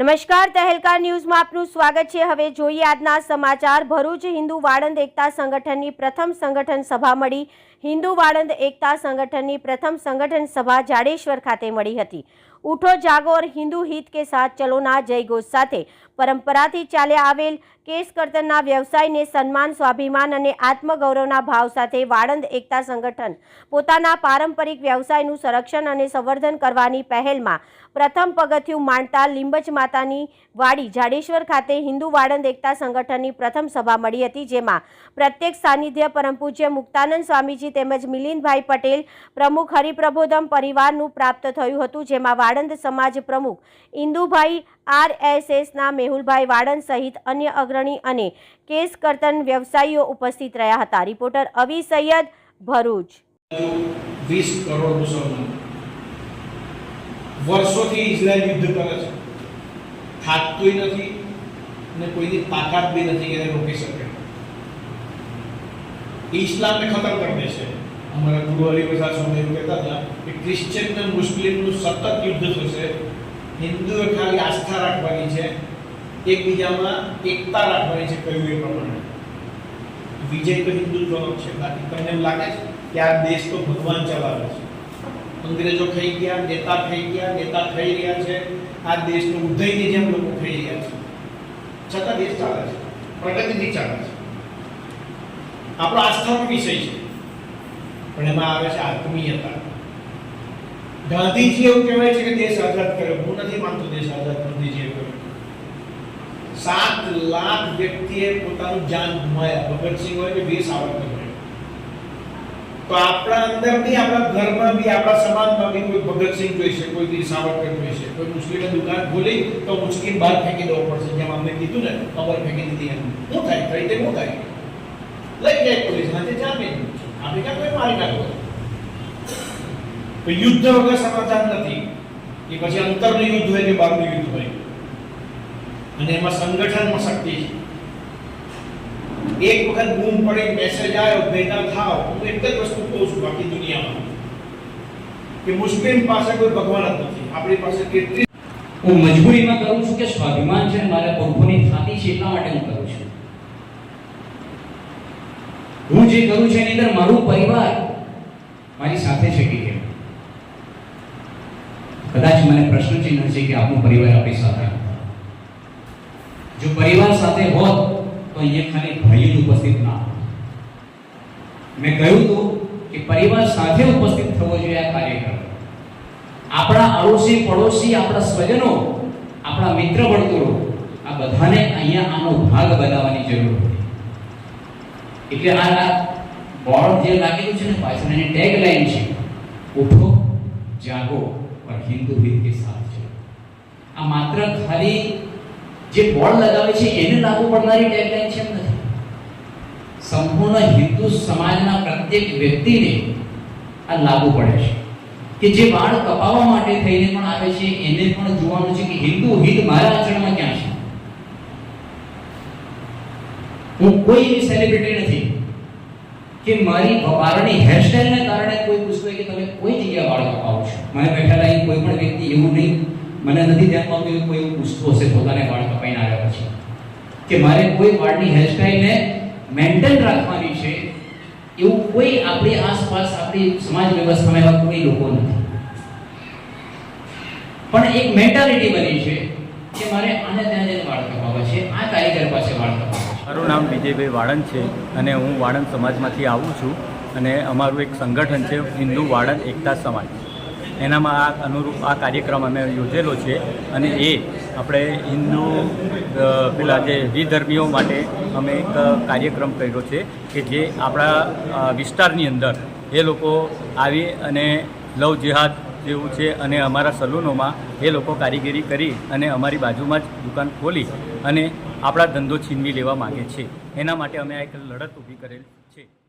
નમસ્કાર તહેલકા ન્યૂઝમાં આપનું સ્વાગત છે. હવે જોઈએ આજના સમાચાર. ભરૂચ હિન્દુ વાળંદ એકતા સંગઠનની પ્રથમ સંગઠન સભા મળી. હિન્દુ વાળંદ એકતા સંગઠનની પ્રથમ સંગઠન સભા જાડેશ્વર ખાતે મળી હતી. ઉઠો, જાગો હિન્દુ હિત કે સાથ ચલોના જયઘોષ સાથે. પરંપરાથી ચાલ્યા આવેલ કેસ કર્તનના વ્યવસાયને સન્માન, સ્વાભિમાન અને આત્મગૌરવના ભાવ સાથે વાળંદ એકતા સંગઠન પોતાના પારંપરિક વ્યવસાયનું સંરક્ષણ અને સંવર્ધન કરવાની પહેલમાં પ્રથમ પગથિયું માંડતા લીંબજ માતાની વાડી જાડેશ્વર ખાતે હિન્દુ વાળંદ એકતા સંગઠનની પ્રથમ સભા મળી હતી, જેમાં પ્રત્યેક સાનિધ્ય પરમ પૂજ્ય મુક્તાનંદ સ્વામીજી તેમજ મિલિંદભાઈ પટેલ પ્રમુખ હરિપ્રબોધમ પરિવારનું પ્રાપ્ત થયું હતું, જેમાં વાળંદ સમાજ પ્રમુખ ઇન્દુભાઈ આરએસએસના મેહુલભાઈ વાળંદ સહિત અન્ય અગ્રણી અને કેસ કર્તન વ્યવસાયીઓ ઉપસ્થિત રહ્યા હતા. રિપોર્ટર અવી સૈયદ ભરૂચ. વર્ષોથી ઇઝરાયલ યુદ્ધ કરે છે. થાકતું નથી અને કોઈની તાકાત બી નથી એને રોકી શકે. ઇસ્લામને ખતમ કરી દેશે. અમારા ગુરુ હરિપ્રસાદ સ્વામી કહેતા હતા કે ક્રિશ્ચિયન અને મુસ્લિમનું સતત યુદ્ધ થશે, હિન્દુએ ખાલી આસ્થા રાખવાની છે, એકબીજામાં એકતા રાખવાની છે કહ્યું એ પ્રમાણે. વિજય તો હિન્દુત્વનો છે, બાકી તમને એમ લાગે છે કે આ દેશ તો ભગવાન ચલાવે છે. અંગ્રેજો થઈ ગયા, નેતા થઈ ગયા, નેતા થઈ રહ્યા છે, આ દેશનો ઉદયની જેમ લોકો થઈ રહ્યા છે. છતાં દેશ ચાલે છે પ્રગતિથી ચાલે છે. આપણો આસ્થાનો વિષય છે, પણ એમાં આવે છે આત્મીયતા. ગાંધીજી એવું કહેવાય છે કે દેશ આઝાદ કર્યો હું નથી માનતો દેશ આઝાદ ગાંધીજીએ કર્યો સાત લાખ વ્યક્તિએ પોતાનું જાન ગુમાયા ભગતસિંહ હોય કે વીર સાવરકર હોય તો આપણા અંદર બી આપણા ઘરમાં બી આપણા સમાજમાં બી કોઈ ભગતસિંહ જોઈશે કોઈ વીર સાવરકર જોઈશે કોઈ મુસ્લિમે દુકાન ખોલી તો મુશ્કેલ બહાર ફેંકી દેવો પડશે જેમ અમને કીધું ને ખબર ફેંકી દીધી એમ શું થાય થઈ તે શું થાય લઈ જાય પોલીસ હાથે જામીન આપણે ક્યાં કોઈ મારી નાખો તો યુદ્ધ વગર સમાધાન નથી. એ પછી અંતરનું યુદ્ધ હોય કે બહારનું યુદ્ધ હોય. અને એમાં સંગઠનમાં શક્તિ છે. એક વખત બૂમ પડે મેસેજ આવ્યો, ભેગા થાવ હું એક જ વસ્તુ કહું છું બાકી દુનિયામાં. કે મુસ્લિમ પાસે કોઈ ભગવાન જ નથી. આપણી પાસે કેટલી હું મજબૂરીમાં કરું છું કે સ્વાભિમાન છે મારા પ્રભુની થાતી છે એટલા માટે હું કરું છું. હું જે કરું છું એની અંદર મારું પરિવાર મારી સાથે છે કે કેમ? કદાચ મને પ્રશ્ન ચિહ્ન છે કે આપણું પરિવાર આપણી સાથે જો પરિવાર સાથે હોત, તો અહીંયા ખાલી ભાઈ ઉપસ્થિત ના. મેં કહ્યું હતું કે પરિવાર સાથે ઉપસ્થિત થવો જોઈએ આ કાર્યક્રમ. આપણા અડોશી પડોશી, આપણા સ્વજનો, આપણા મિત્ર વર્તુળો, આ બધાને અહીંયા આનો ભાગ બનાવવાની જરૂર હતી એટલે આ બોર્ડ જે લાગેલું છે ને, પાછળ એની ટેગ લાઈન છે, ઉઠો, જાગો. પર હિન્દુ હિત કે સાથ છે. આ માત્ર ખાલી જે બોર્ડ લગાવે છે, એને લાગુ પડનારી ટેગલાઈન છે નથી. સંપૂર્ણ હિન્દુ સમાજના પ્રત્યેક વ્યક્તિને આ લાગુ પડે છે. કે જે વાળ કપાવવા માટે થઈને પણ આવે છે, એને પણ જોવાનું છે કે હિન્દુ હિત મારા આચરણમાં ક્યાં છે? હું કોઈ એવી સેલિબ્રિટી નથી. કે મારી વાળની હેરસ્ટાઈલને કારણે કોઈ પૂછતું કે તમે કોઈ જગ્યાએ વાળ કપાવો છો? મને બેઠેલા કોઈ પણ વ્યક્તિ એવું નહીં, મને નથી ધ્યાનમાં આવતું કોઈ એવું પૂછતું હશે પોતાને વાળ કપાઈને આવ્યા પછી. કે મારે કોઈ વાળની હેરસ્ટાઈલને મેન્ટેન રાખવાની છે, એવું કોઈ આપણી આસપાસ, આપણી સમાજ વ્યવસ્થામાં એવા કોઈ લોકો નથી. પણ એક મેન્ટાલિટી બની છે કે મારે આને ત્યાં જઈને વાળ કપાવવા છે આ કારીગર પાસે વાળ કપાવવા છે મારું નામ વિજયભાઈ વાળંદ છે અને હું વાળંદ સમાજમાંથી આવું છું અને અમારું એક સંગઠન છે હિન્દુ વાળંદ એકતા સમાજ. એનામાં આ અનુરૂપ આ કાર્યક્રમ અમે યોજેલો છે અને એ આપણે હિન્દુ પેલા જે વિધર્મીઓ માટે અમે એક કાર્યક્રમ કર્યો છે કે જે આપણા વિસ્તારની અંદર એ લોકો આવી અને લવ જિહાદ જેવું છે અને અમારા સલૂનોમાં એ લોકો કારીગરી કરી અને અમારી બાજુમાં જ દુકાન ખોલી અને આપણા ધંધો છીનવી લેવા માગે છે. એના માટે અમે આ એક લડત ઊભી કરેલ છે.